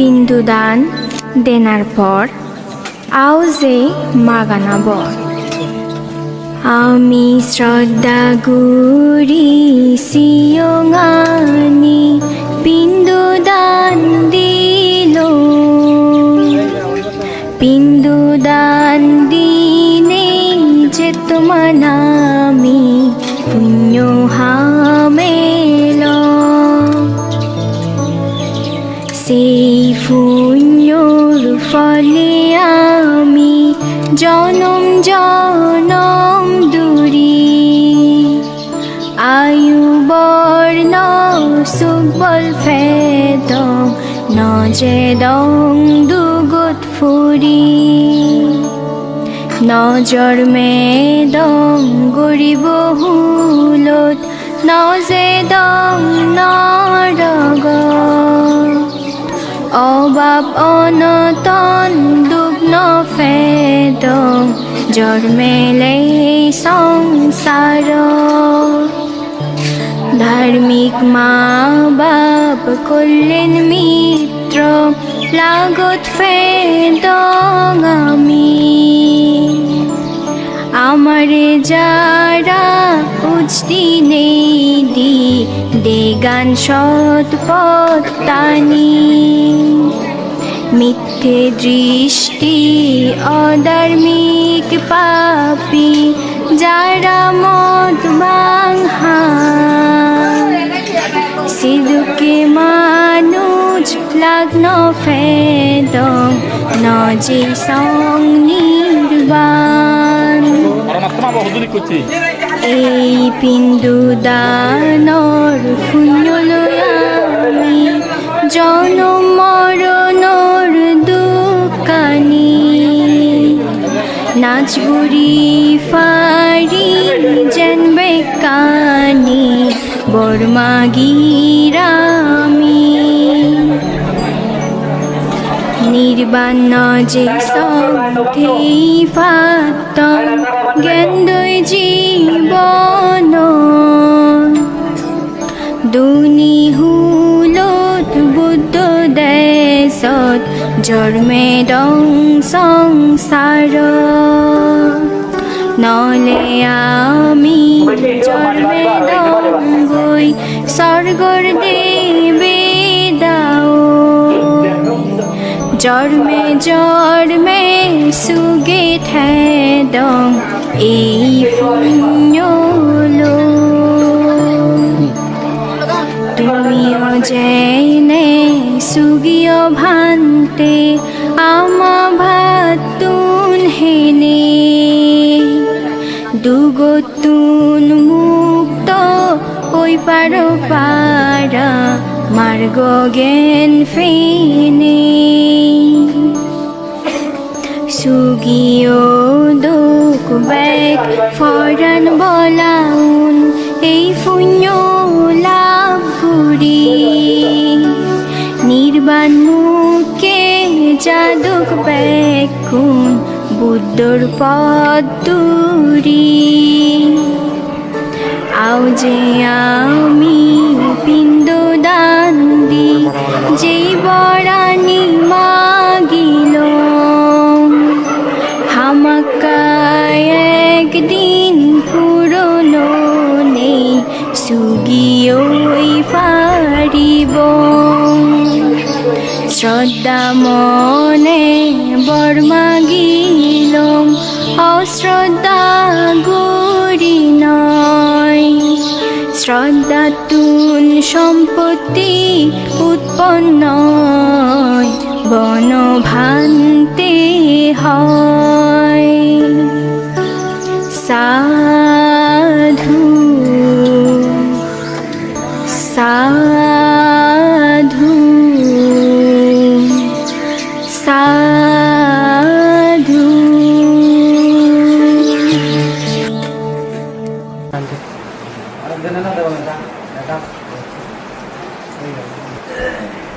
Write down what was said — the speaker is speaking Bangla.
পিণ্ডদান দেনার পর আও যে মাগানা বর। আমি শ্রদ্ধা গুরি সিয়ঙানি পিণ্ডদান দিল জনম জনম দূরি। আয়ু, বর্ণ, সুবল ফেদ নজে, দং, দুগুত, ফুরি। নজর মেদং গরিব, হুলত, নজে, দং নরগ অবাব অনতন ফেদং জন্মেলে সংসার। ধার্মিক মা বাপ করলেন মিত্র, লাগত ফেদং আমি। আমারে যারা উচতি নেই দি, দে গান সৎ পত্তানি মিথ্যে দৃষ্টি অধার্মিক পাপি যারা মত বাংহা সিধুকে মানুষ লগ্ন ফেদং নজে সং নির্বাণ এই পিণ্ডু দানর কানি বর্মাগিরামি নির্বাণ যে সন্ধেই ফাতম জ্ঞানদয় জীবন। দুনি হুলত বুদ্ধ দেশত জন্মে দং সংসার। নলে আমি জন্মে দং গই স্বর্গর দেবে দাও। জন্মে জন্মে সুগে ঠেদং এই পুণ্যলো তুমিও জেনে সুগিয় ভান্তে দুগতুন মুক্ত ওই পারো পারা মার্গ জ্ঞান ফেনে সুগিও দুক বেক ফরান বলাউন, এই পুণ্য লাভ করি। নির্বাণ মুখে যাদুক বেকুন বুদ্ধর পদ দূরি। আও যে আমি পিণ্ড দান দি যেই বরানি মাগিল। হামাকায় একদিন পুরনো নেই সুগিয়ই পারিব শ্রদ্ধা মনে বর্মাগিল শ্রদ্ধা তুন সম্পত্তি উৎপন্ন বনভান্তে হয়। はい。